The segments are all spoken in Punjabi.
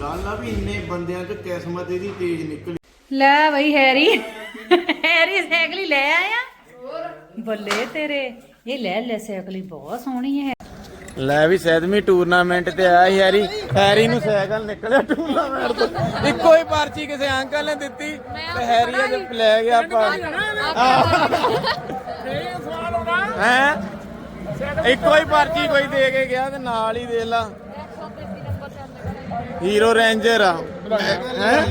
ਗੱਲ ਆ ਵੀ ਇੰਨੇ ਬੰਦਿਆਂ 'ਚ ਕਿਸਮਤ ਇਹਦੀ ਤੇਜ਼ ਨਿਕਲੀ। ਲੈ ਬਈ ਹੈਰੀ ਹੈਰੀ ਸਾਈਕਲ ਹੀ ਲੈ ਆਇਆ। ਬੱਲੇ ਤੇਰੇ ਇਹ ਲੈ ਲੈ ਸਾਈਕਲ ਹੀ ਬਹੁਤ ਸੋਹਣੀ ਹੈ। ਲੈ ਵੀ ਸੈਦਮੀ ਟੂਰਨਾਮੈਂਟ ਤੇ ਆਇਆ ਸੀ ਹੈਰੀ। ਹੈਰੀ ਨੂੰ ਸਾਈਕਲ ਨਿਕਲਿਆ ਟੂਰਨਾਮੈਂਟ ਤੋਂ। ਇੱਕੋ ਹੀ ਪਰਚੀ ਕਿਸੇ ਅੰਕਲ ਨੇ ਦਿੱਤੀ ਤੇ ਹੈਰੀ ਅੱਜ ਲੈ ਗਿਆ ਪਾਣੀ ਹੈ? ਇੱਕੋ ਹੀ ਪਰਚੀ ਕੋਈ ਦੇ ਕੇ ਗਿਆ ਤੇ ਨਾਲ ਹੀ ਦੇ ਲਾ। ਹੀਰੋ ਰੇਂਜਰ ਆ। ਹੈ?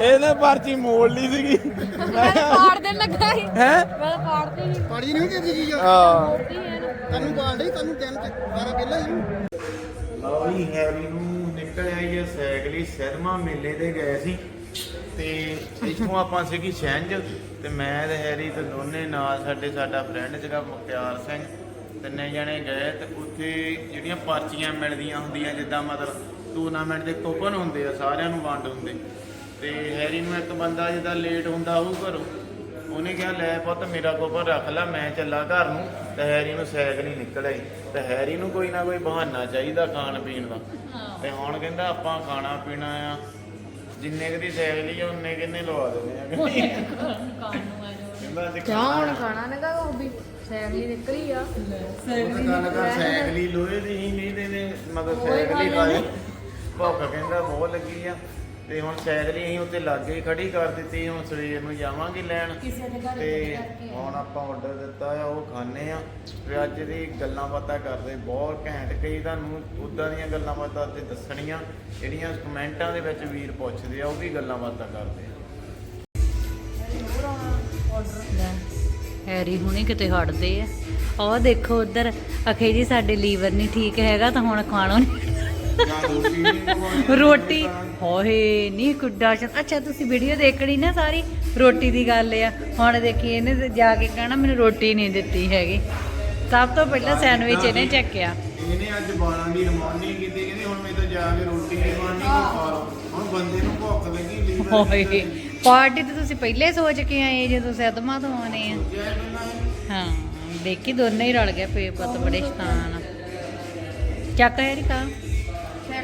ਇਹਨੇ ਪਰਚੀ ਮੋੜ ਲਈ ਸੀਗੀ। ਪਾੜ ਦੇਣ ਲੱਗਾ ਸੀ। ਹੈ? ਮੈਂ ਤਾਂ ਪਾੜਦੀ ਨਹੀਂ ਪਾੜੀ ਨਹੀਂ ਦਿੰਦੀ ਚੀਜ਼ ਆ ਤੈਨੂੰ ਪਾੜਦੇ ਤੈਨੂੰ ਦਿਨ ਚ ਸਾਰਾ ਪਹਿਲਾਂ ਹੀ। ਲਓ ਜੀ ਹੈਰੀ ਨੂੰ ਨਿਕਲ ਆਈ ਹੈ ਸਾਈਕਲ ਹੀ ਸਿਰਮਾ ਮੇਲੇ ਤੇ ਗਏ ਸੀ। ਤੇ ਇੱਥੋਂ ਆਪਾਂ ਸੀਗੀ ਛਿੰਝ ਤੇ ਮੈਂ ਤੇ ਹੈਰੀ ਤੇ ਦੋਨੇ ਨਾਲ ਸਾਡੇ ਸਾਡਾ ਫਰੈਂਡ ਸੀਗਾ ਮੁਖਤਿਆਰ ਸਿੰਘ। ਤਿੰਨੇ ਜਣੇ ਗਏ ਤੇ ਉੱਥੇ ਜਿਹੜੀਆਂ ਪਰਚੀਆਂ ਮਿਲਦੀਆਂ ਹੁੰਦੀਆਂ ਜਿੱਦਾਂ ਮਤਲਬ ਟੂਰਨਾਮੈਂਟ ਦੇ ਕੂਪਨ ਹੁੰਦੇ ਆ ਸਾਰਿਆਂ ਨੂੰ ਵੰਡ ਹੁੰਦੇ ਤੇ ਹੈਰੀ ਨੂੰ ਇੱਕ ਬੰਦਾ ਜਿੱਦਾਂ ਲੇਟ ਹੁੰਦਾ ਉਹ ਘਰੋਂ ਉਹਨੇ ਕਿਹਾ ਲੈ ਪੁੱਤ ਮੇਰਾ ਕੋਪਰ ਰੱਖ ਲੈ ਮੈਂ ਚੱਲਾ ਘਰ ਨੂੰ। ਤੇ ਹੈਰੀ ਨੂੰ ਸਾਈਕਲ ਹੀ ਨਿਕਲ ਆਈ ਤੇ ਹੈਰੀ ਨੂੰ ਕੋਈ ਨਾ ਕੋਈ ਬਹਾਨਾ ਚਾਹੀਦਾ ਖਾਣ ਪੀਣ ਦਾ। ਤੇ ਹੁਣ ਕਹਿੰਦਾ ਆਪਾਂ ਖਾਣਾ ਪੀਣਾ ਆ। ਜਿੰਨੇ ਕੁ ਦੀ ਸਾਈਕਲ ਹੀ ਆ ਉਹਨੇ ਕਿੰਨੇ ਲਵਾ ਦਿੰਦੇ ਆ। ਕਹਿੰਦਾ ਅਸੀਂ ਕਿਉਂ ਹੁਣ ਖਾਣਾ ਖਾਣਾ ਨੇਗਾ ਉਹ ਵੀ ਸੈਗਲੀ ਨਿਕਲੀ ਆ। ਉਹ ਤਾਂ ਗੱਲ ਕਰ ਲੋਹੇ ਦੀ ਹੀ ਨਹੀਂ ਦੇਨੇ ਮਤਲਬ ਸਾਈਕਲ ਹੀ ਖਾਏ ਭੁੱਖ ਕਹਿੰਦਾ ਬਹੁਤ ਲੱਗੀ ਆ। ਤੇ ਹੁਣ ਸਾਈਕਲ ਹੀ ਅਸੀਂ ਉੱਤੇ ਲਾਗੇ ਖੜੀ ਕਰ ਦਿੱਤੀ ਹੁਣ ਸਵੇਰ ਨੂੰ ਜਾਵਾਂਗੇ ਲੈਣ। ਤੇ ਹੁਣ ਆਪਾਂ ਆਰਡਰ ਦਿੱਤਾ ਆ ਉਹ ਖਾਣੇ ਆ। ਤੇ ਅੱਜ ਦੀ ਗੱਲਾਂ ਬਾਤਾਂ ਕਰਦੇ ਬਹੁਤ ਘੈਂਟ। ਕਈ ਤੁਹਾਨੂੰ ਉਦਾਂ ਦੀਆਂ ਗੱਲਾਂ ਬਾਤਾਂ ਤੇ ਦੱਸਣੀਆਂ ਜਿਹੜੀਆਂ ਕਮੈਂਟਾਂ ਦੇ ਵਿੱਚ ਵੀਰ ਪੁੱਛਦੇ ਆ ਉਹ ਵੀ ਗੱਲਾਂ ਬਾਤਾਂ ਕਰਦੇ ਆ। ਹੈਰੀ ਹੁਣੇ ਕਿਤੇ ਹਟਦੇ ਆ। ਉਹ ਦੇਖੋ ਉਧਰ ਅਖੇ ਜੀ ਸਾਡੇ ਲੀਵਰ ਨਹੀਂ ਠੀਕ ਹੈਗਾ ਤਾਂ ਹੁਣ ਖਾਣੋ ਨਹੀਂ। ਰੋਟੀ। ਹੋਏ ਨਹੀਂ ਕੁੱਡਾ ਚ ਅੱਛਾ ਤੁਸੀਂ ਵੀਡੀਓ ਦੇਖਣੀ ਨਾ ਸਾਰੀ ਰੋਟੀ ਦੀ ਗੱਲ ਆ। ਹੁਣ ਦੇਖੀ ਇਹਨੇ ਜਾ ਕੇ ਕਹਿਣਾ ਮੈਨੂੰ ਰੋਟੀ ਨਹੀਂ ਦਿੱਤੀ ਹੈਗੀ। ਸਭ ਤੋਂ ਪਹਿਲਾਂ ਸੈਂਡਵਿਚ ਇਹਨੇ ਚੱਕਿਆ। ਇਹਨੇ ਅੱਜ ਬਾਲਾਂ ਦੀ ਰਮਾਨੀ ਕੀਤੀ ਕਹਿੰਦੀ ਹੁਣ ਮੈਂ ਤਾਂ ਜਾ ਕੇ ਰੋਟੀ ਨਹੀਂ ਖਾਣੀ ਖਾ ਲਓ ਹੁਣ ਬੰਦੇ ਨੂੰ ਭੁੱਖ ਲੱਗੀ ਹੋਏ। ਪਾਰਟੀ ਤੇ ਤੁਸੀਂ ਪਹਿਲੇ ਸੋਚ ਕੇ ਆਏ ਜਦੋਂ ਸਦਮਾ ਤੋਂ ਆਨੇ ਆ। ਹਾਂ ਦੇਖੀ ਦੋਨੇ ਹੀ ਰਲ ਗਏ ਪੇ ਪਤ ਬੜੇ ਸ਼ਤਾਨ ਚੱਕ ਹੈਰੀ ਕਾ।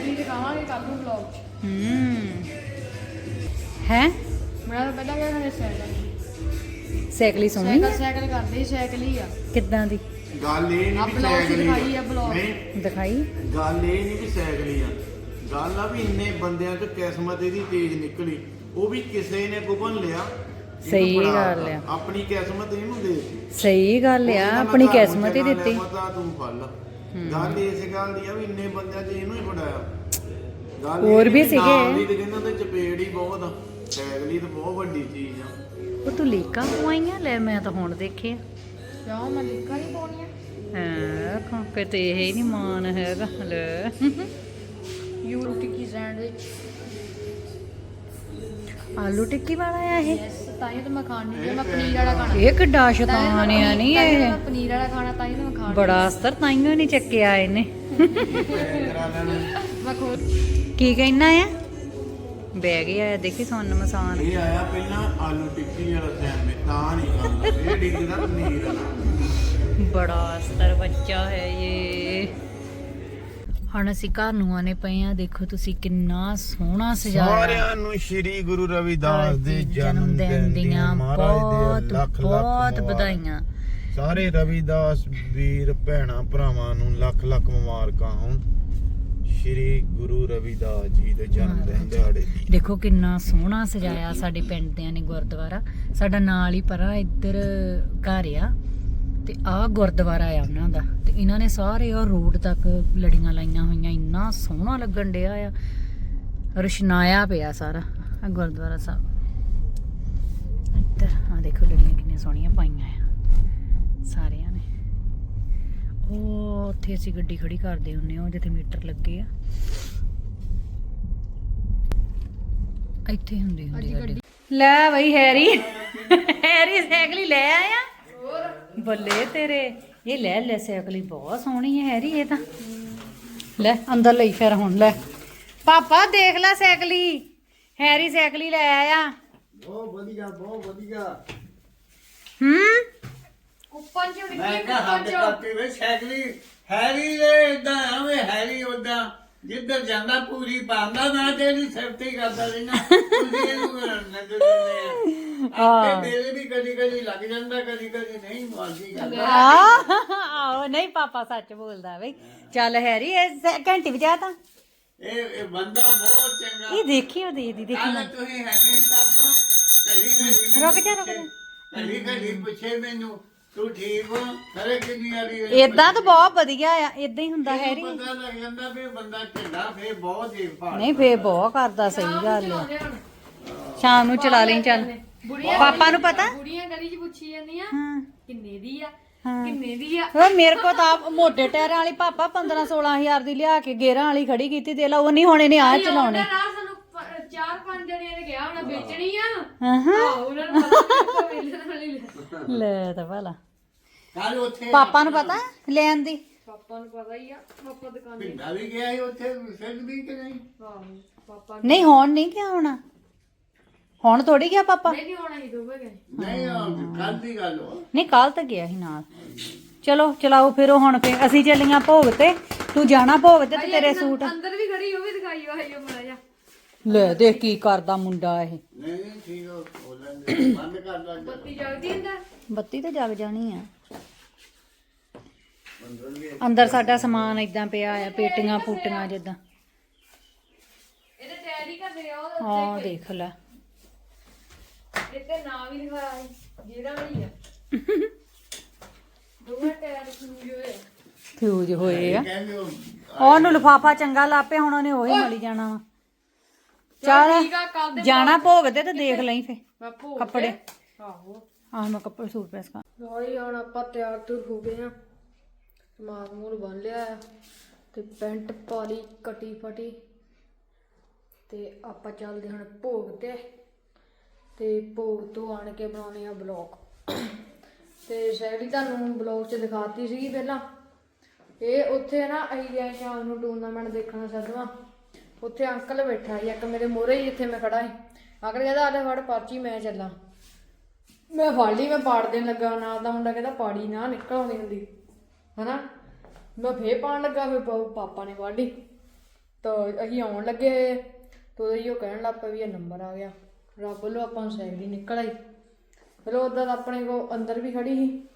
ਸੈਗਲੀ ਤੇ ਖਾਵਾਂਗੇ ਕੱਲ ਨੂੰ ਵਲੌਗ ਚ। ਹੂੰ। ਹੈ? ਮੈਂ ਤਾਂ ਪਹਿਲਾਂ ਕਹਿੰਦਾ ਸੈਗਲ ਸਾਈਕਲੀ ਸੋਹਣੀ ਸਾਈਕਲ ਸਾਈਕਲ ਕਰਦੇ ਹੀ ਸਾਈਕਲ ਹੀ ਆ। ਕਿੱਦਾਂ ਦੀ? ਗੱਲ ਇਹ ਨਹੀਂ ਵੀ ਬਲੌਗ ਸਾਈਕਲ ਹੀ ਦਿਖਾਈ ਆ ਬਲੌਗ। ਨਹੀਂ। ਦਿਖਾਈ? ਗੱਲ ਇਹ ਨਹੀਂ ਵੀ ਸਾਈਕਲ ਹੀ ਆ। ਗੱਲ ਆ ਵੀ ਇੰਨੇ ਬੰਦਿਆਂ 'ਚ ਕਿਸਮਤ ਇਹਦੀ ਤੇਜ਼ ਨਿਕਲੀ। ਉਹ ਵੀ ਕਿਸੇ ਨੇ ਗੁਪਨ ਲਿਆ ਇਹਨੂੰ ਸਹੀ ਫੜਾ ਗੱਲ। ਆ। ਆਪਣੀ ਕਿਸਮਤ ਇਹਨੂੰ ਦੇ ਦਿੱਤੀ ਸਹੀ ਗੱਲ ਆ ਆਪਣੀ ਕਿਸਮਤ ਹੀ ਦਿੱਤੀ। ਤੂੰ ਫੜ ਲਾ। ਗੱਲ ਇਸ ਗੱਲ ਦੀ ਆ ਵੀ ਇੰਨੇ ਬੰਦਿਆਂ 'ਚ ਇਹਨੂੰ ਹੀ ਫੜਾਇਆ ਗੱਲ ਹੋਰ ਵੀ ਸੀਗੇ। ਨਾਲ ਦੀ ਤੇ ਕਹਿੰਦਾ ਤੇ ਚਪੇੜ ਹੀ ਬਹੁਤ ਆ। ਹੀ ਤਾਂ ਬਹੁਤ ਵੱਡੀ ਚੀਜ਼ ਆ। ਉਹ ਤੂੰ ਲੀਕਾਂ ਪਵਾਈਆਂ? ਲੈ ਮੈਂ ਤਾਂ ਹੁਣ ਦੇਖਿਆ। ਕਿਉਂ? ਮੈਂ ਲਿਖਾ ਨਹੀਂ ਪਾਉਣੀਆਂ? ਹਾਂ ਖੋਕੇ ਤੇ ਇਹ ਹੀ ਨਹੀਂ ਮਾਨ ਹੈਗਾ। ਲੈ। You tikki sandwich aloo tikki ਵਾਲਾ ਆ ਇਹ? ਯੈਸ ਤਾਂ ਹੀ ਤਾਂ ਮੈਂ ਖਾਣੀ ਜੇ ਮੈਂ ਪਨੀਰ ਵਾਲਾ ਖਾਣਾ। ਇਹ ਕਿੱਡਾ ਤਾਂ ਹੀ ਤਾਂ ਸ਼ੈਤਾਨ ਆ ਨਹੀਂ ਤਾਂ ਹੀ ਤਾਂ ਇਹ। ਮੈਂ ਪਨੀਰ ਵਾਲਾ ਖਾਣਾ ਤਾਂ ਹੀ ਤਾਂ ਮੈਂ ਖਾਣਾ ਬੜਾ ਅਸਤਰ ਤਾਈਓ ਨਹੀਂ ਚੱਕਿਆ ਇਹਨੇ। ਮੈਂ ਖੋਲ ਕੀ ਕਹਿਣਾ ਆ? ਬੈਗ ਹੀ ਆਇਆ ਦੇਖੀ ਸੋਨ ਮਸਾਨ। ਇਹ ਆਇਆ ਪਹਿਲਾਂ ਆਲੂ ਟਿੱਕੀ ਵਾਲਾ ਸੈਂਡਵਿਚ ਤਾਂ ਨਹੀਂ ਖਾਂਦਾ। ਇਹ ਡਿੱਗਦਾ ਪਨੀਰ ਵਾਲਾ। ਬੜਾ ਅਸਤਰ ਬੱਚਾ ਹੈ ਇਹ। ਹੁਣ ਅਸੀਂ ਘਰ ਨੂੰ ਆਨੇ ਪਏ ਆ ਦੇਖੋ ਤੁਸੀਂ ਕਿੰਨਾ ਸੋਹਣਾ ਸਜਾਇਆ। ਸਾਰਿਆਂ ਨੂੰ ਸ਼੍ਰੀ ਗੁਰੂ ਰਵਿਦਾਸ ਦੇ ਜਨਮ ਦਿਨ ਦੀਆਂ ਬਹੁਤ ਬਹੁਤ। ਵਧਾਈਆਂ। ਸਾਰੇ ਰਵਿਦਾਸ ਵੀਰ ਭੈਣਾ ਭਰਾਵਾਂ ਨੂੰ ਲੱਖ ਲੱਖ ਮੁਬਾਰਕਾਂ ਹੋਣ। ਸ਼੍ਰੀ ਗੁਰੂ ਰਵਿਦਾਸ ਜੀ ਦੇ ਜਨਮ ਦਿਨ ਦਿਹਾੜੇ ਦੀ। ਦੇਖੋ ਕਿੰਨਾ ਸੋਹਣਾ ਸਜਾਇਆ ਸਾਡੇ ਪਿੰਡ ਦਿਆਂ ਨੇ ਗੁਰਦੁਆਰਾ। ਸਾਡਾ ਨਾਲ ਹੀ ਪਰਾਂ ਇੱਧਰ ਘਰ ਆ। ਤੇ ਆਹ ਗੁਰਦੁਆਰਾ ਆ ਉਹਨਾਂ ਦਾ। ਤੇ ਇਹਨਾਂ ਨੇ ਸਾਰੇ ਉਹ ਰੋਡ ਤੱਕ ਲੜੀਆਂ ਲਾਈਆਂ ਹੋਈਆਂ ਇੰਨਾ ਸੋਹਣਾ ਲੱਗਣ ਡਿਆ ਆ। ਰੁਸ਼ਨਾਇਆ ਪਿਆ ਸਾਰਾ ਆ ਗੁਰਦੁਆਰਾ ਸਾਹਿਬ। ਇੱਧਰ ਆ ਦੇਖੋ ਲੜੀਆਂ ਕਿੰਨੀਆਂ ਸੋਹਣੀਆਂ ਪਾਈਆਂ ਆ ਸਾਰਿਆਂ ਨੇ। ਉਹ ਉੱਥੇ ਅਸੀਂ ਗੱਡੀ ਖੜੀ ਕਰਦੇ ਹੁੰਨੇ ਆ ਜਿੱਥੇ ਮੀਟਰ ਲੱਗੇ ਆ। ਇੱਥੇ ਹੁੰਦੀ ਹੁੰਦੀ ਗੱਡੀ। ਲੈ ਬਈ ਹੈਰੀ। ਹੈਰੀ ਸਾਈਕਲ ਹੀ ਲੈ ਆਇਆ। ਬੱਲੇ ਤੇਰੇ ਇਹ ਲੈ ਲੈ ਸਾਈਕਲ ਹੀ ਬਹੁਤ ਸੋਹਣੀ ਹੈ ਹੈਰੀ ਇਹ ਤਾਂ। ਲੈ ਅੰਦਰ ਲਈ ਫਿਰ ਹੁਣ ਲੈ। ਪਾਪਾ ਦੇਖ ਲੈ ਸਾਈਕਲ। ਹੀ ਹੈਰੀ ਸਾਈਕਲ ਹੀ ਲੈ ਆਇਆ। ਬਹੁਤ ਵਧੀਆ ਬਹੁਤ ਵਧੀਆ। ਹੂੰ? ਕੁੱਪਨ ਚ ਮੈਂ ਕਿਹਾ ਸਾਡੇ ਕਾਕੇ ਵਿੱਚ ਸਾਈਕਲੀ ਹੈਰੀ ਦੇ ਇਦਾਂ ਆਵੇਂ ਹੈਰੀ ਉਦਾਂ ਜਿੱਧਰ ਜਾਂਦਾ ਪੂਰੀ ਪਾਉਂਦਾ ਨਾ ਤੇਰੀ ਸਿਫਤ ਹੀ ਕਰਦਾ ਰਹਿਣਾ ਤੁਸੀਂ ਇਹਨੂੰ ਨਜ਼ਰ ਵੀ ਕਦੀ ਕਦੀ ਲੱਗ ਜਾਂਦਾ ਕਦੀ ਕਦੀ ਨਹੀਂ ਮਾਰਦੀ ਕਰਦਾ ਆਹੋ ਨਹੀਂ ਪਾਪਾ ਸੱਚ ਬੋਲਦਾ ਬਈ। ਚੱਲ ਹੈਰੀ ਇਹ ਸ- ਘੰਟੀ ਵਜਾ ਤਾਂ। ਇਹ ਇਹ ਬੰਦਾ ਬਹੁਤ ਚੰਗਾ। ਇਹ ਦੇਖੀ ਉਹ ਦੇਖਦੀ ਦੇਖੀ ਕੱਲ ਤੁਸੀਂ ਹੈਗੇ ਕਰ ਦੋ ਕਦੀ ਕਦੀ ਰੁਕ ਜਾ, ਰੁਕ ਜਾ। ਕਦੀ ਕਦੀ ਪੁੱਛੇ ਮੈਨੂੰ ਤੂੰ ਠੀਕ ਹੋ? ਸਾਰੇ ਕਿੰਨੀ ਵਾਰੀ ਹੋਈ? ਇਦਾਂ ਤਾਂ ਬਹੁਤ ਵਧੀਆ ਆ ਇਦਾਂ ਹੀ ਹੁੰਦਾ ਹੈਰੀ। ਪਤਾ ਲੱਗ ਜਾਂਦਾ ਵੀ ਬੰਦਾ ਢਿੱਲਾ ਫੇ ਬਹੁਤ ਦੇਖਭਾਲ ਨਹੀਂ ਫੇਰ ਬਹੁਤ ਕਰਦਾ ਸਹੀ ਗੱਲ ਆ। ਸ਼ਾਮ ਨੂੰ ਚਲਾ ਲਈ ਚੱਲ। ਬੁੜੀਆਂ ਪਾਪਾ ਨੂੰ ਪਤਾ? ਬੁੜੀਆਂ ਗਲੀ 'ਚ ਪੁੱਛੀ ਜਾਂਦੀਆਂ ਹਾਂ। ਕਿੰਨੇ ਦੀ ਆ ਹਾਂ। ਕਿੰਨੇ ਦੀ ਆ? ਉਹ ਮੇਰੇ ਕੋ ਤਾਂ ਆਪ ਮੋਟੇ ਟਾਇਰਾਂ ਵਾਲੀ ਪਾਪਾ 15 16000 ਦੀ ਲਿਆ ਕੇ ਗੇਰਾਂ ਵਾਲੀ ਖੜੀ ਕੀਤੀ ਦੇ ਲਾ ਉਹ ਨਹੀਂ ਹੋਣੇ ਨੇ ਆ ਚਲਾਉਣੇ। ਉਹਨਾਂ ਨਾਲ ਸਾਨੂੰ ਪ- ਚਾਰ ਪੰਜ ਜਣਿਆਂ ਨੇ ਕਿਹਾ ਹੋਣਾ ਵੇਚਣੀ ਆ। ਹਾਂ ਹਾਂ। ਆਹੋ, ਉਹਨਾਂ ਨੂੰ ਪਤਾ ਵੀ ਵੇਚਣ ਵਾਲੀ ਲੈ। ਲੈ ਤਾਂ ਭਲਾ। ਕੱਲ ਉੱਥੇ ਪਾਪਾ ਨੂੰ ਪਤਾ ਲੈਣ ਦੀ? ਪਾਪਾ ਨੂੰ ਪਤਾ ਹੀ ਆ ਪਾਪਾ ਦੁਕਾਨ ਪਿੰਡਾ ਵੀ ਗਿਆ ਸੀ ਉੱਥੇ ਸਿੱਧ ਵੀ ਕਿ ਨਹੀਂ? ਆਹੋ ਪਾਪਾ ਨਹੀਂ ਹੁਣ ਨਹੀਂ ਗਿਆ ਹੋਣਾ। ਹੁਣ ਥੋੜੀ ਗਿਆ ਪਾਪਾ? ਨਹੀਂ ਹੋਣਾ ਹੀ ਦੋਵੇਂ ਗਏ। ਨਹੀਂ ਕੱਲ ਦੀ ਗੱਲ ਹੋ ਨਹੀਂ ਕੱਲ ਤਾਂ ਗਿਆ ਸੀ ਨਾਲ। ਚਲੋ ਚਲਾਓ ਫਿਰ ਉਹ ਹੁਣ ਫੇ ਅਸੀਂ ਚੱਲੀਆਂ ਭੋਗ ਤੇ। ਤੂੰ ਜਾਣਾ ਭੋਗ ਤੇ ਤੇ ਤੇਰੇ ਸੂਟ। ਅੰਦਰ ਵੀ ਖੜੀ ਉਹ ਵੀ ਦਿਖਾਈ ਆਈ ਉਹ ਮੜਾ ਜਾ ਲੈ ਦੇਖ ਕੀ ਕਰਦਾ ਮੁੰਡਾ ਇਹ। ਨਹੀਂ ਨਹੀਂ ਠੀਕ ਹੋ ਹੋ ਲੈਂਦੇ ਬੰਦ ਕਰ ਲਾ ਜਰਾ। ਬੱਤੀ ਜਗਦੀ ਅੰਦਰ? ਬੱਤੀ ਤਾਂ ਜਗ ਜਾਣੀ ਆ। ਅੰਦਰ ਸਾਡਾ ਸਮਾਨ ਇਦਾਂ ਪਿਆ ਆ ਪੇਟੀਆਂ ਪੂਟੀਆਂ ਜਿੱਦਾਂ। ਇਹਦੇ ਟਾਇਰ ਹੀ ਕਰਦੇ ਆ ਉਹ ਹਾਂ ਦੇਖ ਲੈ। ਇੱਥੇ ਨਾਂ ਵੀ ਲਿਖਾਇਆ ਹੈ ਜਿਹੜਾ ਵਾਲੀ ਆ ਦੋਵੇਂ ਟਾਇਰ ਖੂਜ ਹੋਏ ਫਿਊਜ਼ ਹੋਏ ਆ। ਕਹਿੰਦੇ ਉਹ ਉਹਨੂੰ ਲਫਾਫਾ ਚੰਗਾ ਲਾਪੇ ਹੁਣ ਉਹਨੇ ਉਹੀ ਮਲੀ ਜਾਣਾ ਵਾ। ਚੱਲ ਠੀਕ ਆ ਕੱਲ ਦੇ ਜਾਣਾ ਭੋਗ ਤੇ ਤੇ ਦੇਖ ਲਈ ਫੇ। ਮੈਂ ਭੋਗ ਕੱਪੜੇ। ਆਹੋ। ਆਹ ਮੈਂ ਕੱਪੜੇ ਸੂਟ ਪ੍ਰੈਸ ਕਰ। ਲੋਈ ਹੁਣ ਆਪਾਂ ਤਿਆਰ ਤੁਰ ਹੋ ਗਏ ਆ। ਸਮਾਨ ਮੂਲ ਬੰਨ ਲਿਆ ਆ। ਤੇ ਪੈਂਟ ਪਾ ਲਈ ਕਟੀ ਫਟੀ ਤੇ ਆਪਾਂ ਚੱਲਦੇ ਹੁਣ ਭੋਗ ਤੇ। ਤੇ ਭੋਗ ਤੋਂ ਆਣ ਕੇ ਬਣਾਉਣੇ ਆ ਬਲੌਗ। ਤੇ ਸ਼ੈਲੀ ਤੁਹਾਨੂੰ ਬਲੌਗ 'ਚ ਦਿਖਾਤੀ ਸੀਗੀ ਪਹਿਲਾਂ। ਇਹ ਉੱਥੇ ਨਾ ਅਸੀਂ ਗਏ ਸ਼ਾਮ ਨੂੰ ਟੂਰਨਾਮੈਂਟ ਦੇਖਣ ਸਦਵਾ ਉੱਥੇ ਅੰਕਲ ਬੈਠਾ ਸੀ, ਇੱਕ ਮੇਰੇ ਮੋਹਰੇ ਹੀ ਜਿੱਥੇ ਮੈਂ ਖੜਾ ਸੀ। ਅੰਕਲ ਕਹਿੰਦਾ ਆਲੇ ਫੜ ਪਰਚੀ, ਮੈਂ ਚੱਲਾਂ। ਮੈਂ ਫੜ ਲਈ, ਮੈਂ ਪਾੜ ਦੇਣ ਲੱਗਾ ਨਾਲ ਦਾ ਮੁੰਡਾ ਕਹਿੰਦਾ, ਪਾੜੀ ਨਾ ਨਿਕਲ ਆਉਂਦੀ ਹੁੰਦੀ। ਹਨਾ? ਮੈਂ ਫੇਰ ਪਾਣ ਲੱਗਾ, ਫੇਰ ਪਾਪਾ ਨੇ ਫੜ ਲਈ। ਤਾਂ ਅਸੀਂ ਆਉਣ ਲੱਗੇ। ਤਾਂ ਉਹਦੇ ਉਹ ਕਹਿਣ ਲੱਗ ਪਿਆ ਵੀ ਇਹ ਨੰਬਰ ਆ ਗਿਆ। ਰੱਬ ਵੱਲੋਂ ਆਪਾਂ ਨੂੰ ਸਾਈਡ ਹੀ ਨਿਕਲ ਆਈ। ਫਿਰ ਉਦੋਂ ਆਪਣੇ ਕੋ ਅੰਦਰ ਵੀ ਖੜੀ ਸੀ।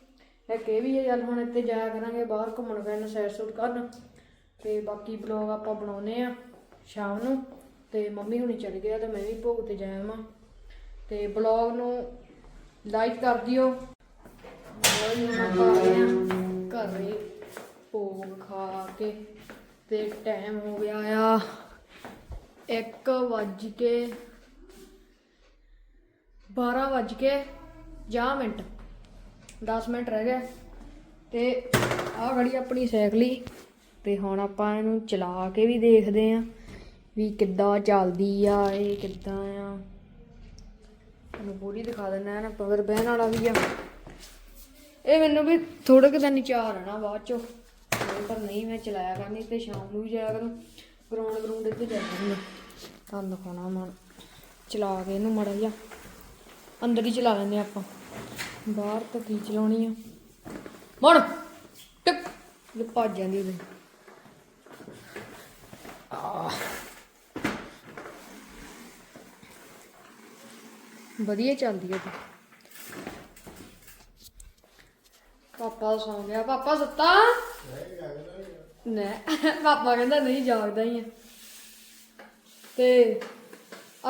ਇੱਕ ਇਹ ਵੀ ਹੈ, ਚੱਲ ਹੁਣ ਇੱਥੇ ਜਾਇਆ ਕਰਾਂਗੇ, ਬਾਹਰ ਘੁੰਮਣ ਫਿਰਨ, ਸੈਰ ਸੂਟ ਕਰਨ। ਤੇ ਬਾਕੀ ਬਲੌਗ ਆਪਾਂ ਬਣਾਉਨੇ ਆ ਸ਼ਾਮ ਨੂੰ। ਤੇ ਮੰਮੀ ਹੁਣੀ ਚਲ ਗਿਆ ਆ ਤੇ ਮੈਂ ਵੀ ਭੋਗ ਤੇ ਜਾਇਆ ਵਾਂ। ਤੇ ਬਲੌਗ ਨੂੰ ਲਾਈਕ ਕਰ ਦਿਓ। ਬਹੁਤ ਘਰੇ ਭੋਗ ਖਾ ਕੇ। ਤੇ ਟਾਈਮ ਹੋ ਗਿਆ ਆ 1 ਵੱਜ ਕੇ 12 ਵੱਜ ਕੇ 50 ਮਿੰਟ 10 ਮਿੰਟ ਰਹਿ ਗਏ ਤੇ ਆਹ ਖੜੀ ਆਪਣੀ ਸਾਈਕਲੀ ਤੇ ਹੁਣ ਆਪਾਂ ਇਹਨੂੰ ਚਲਾ ਕੇ ਵੀ ਦੇਖਦੇ ਆ ਵੀ ਕਿੱਦਾਂ ਚੱਲਦੀ ਆ, ਇਹ ਕਿੱਦਾਂ ਆ। ਤੁਹਾਨੂੰ ਪੂਰੀ ਦਿਖਾ ਦਿੰਦਾ ਹੈ ਨਾ ਪਵਰ ਬਹਿਣ ਵਾਲਾ ਵੀ ਆ। ਇਹ ਮੈਨੂੰ ਵੀ ਥੋੜੇ ਕੁ ਦਿਨ ਹੀ ਚਾਹ ਰਹਿਣਾ ਬਾਅਦ ਚੋਂ। ਨਹੀਂ ਪਰ ਨਹੀਂ ਮੈਂ ਚਲਾਇਆ ਕਰਨੀ, ਤੇ ਸ਼ਾਮ ਨੂੰ ਵੀ ਜਾਇਆ ਕਰੂੰ। ਗਰਾਊਂਡ ਗਰਾਊਂਡ ਇੱਥੇ ਜਾ ਕਰੂੰਗਾ ਤੁਹਾਨੂੰ ਦਿਖਾਉਣਾ ਮੈਂ ਚਲਾ ਕੇ ਇਹਨੂੰ ਮੜਾ ਜਾ ਅੰਦਰ ਹੀ ਚਲਾ ਲੈਂਦੇ ਆਪਾਂ। ਬਾਹਰ ਤਾਂ ਕੀ ਚਲਾਉਣੀ ਆ। ਮੜ, ਟਿਕ, ਇਹ ਭੱਜ ਜਾਂਦੀ ਉਹਦੇ। ਵਧੀਆ ਚੱਲਦੀ ਹੈ ਪਾਪਾ ਸੌਂ ਗਿਆ। ਪਾਪਾ ਸੁੱਤਾ? ਨਾ ਪਾਪਾ ਕਹਿੰਦਾ ਨਹੀਂ, ਜਾਗਦਾ ਹੀ ਆ। ਤੇ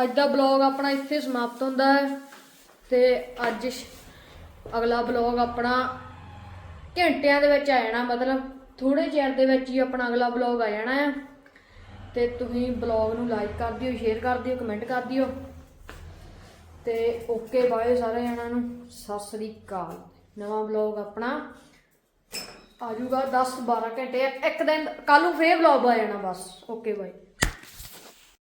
ਅੱਜ ਦਾ ਬਲੌਗ ਆਪਣਾ ਇੱਥੇ ਸਮਾਪਤ ਹੁੰਦਾ ਹੈ। ਤੇ ਅੱਜ ਸ਼- ਅਗਲਾ ਬਲੌਗ ਆਪਣਾ ਘੰਟਿਆਂ ਦੇ ਵਿੱਚ ਆ ਜਾਣਾ, ਮਤਲਬ ਥੋੜੇ ਚਿਰ ਦੇ ਵਿੱਚ ਹੀ ਆਪਣਾ ਅਗਲਾ ਬਲੌਗ ਆ ਜਾਣਾ ਆ। ਤੇ ਤੁਸੀਂ ਬਲੌਗ ਨੂੰ ਲਾਈਕ ਕਰ ਦਿਓ ਸ਼ੇਅਰ ਕਰ ਦਿਓ ਕਮੈਂਟ ਕਰ ਦਿਓ। ਤੇ ਓਕੇ ਬਾਏ ਸਾਰੇ ਜਣਾਂ ਨੂੰ। ਸਤਿ ਸ੍ਰੀ ਅਕਾਲ। ਨਵਾਂ ਬਲੌਗ ਆਪਣਾ ਆ ਜਾਊਗਾ 10 12 ਘੰਟੇ ਇੱਕ ਦਿਨ ਕੱਲ ਨੂੰ ਫੇਰ ਬਲੌਗ ਆ ਜਾਣਾ ਬਸ। Okay bye.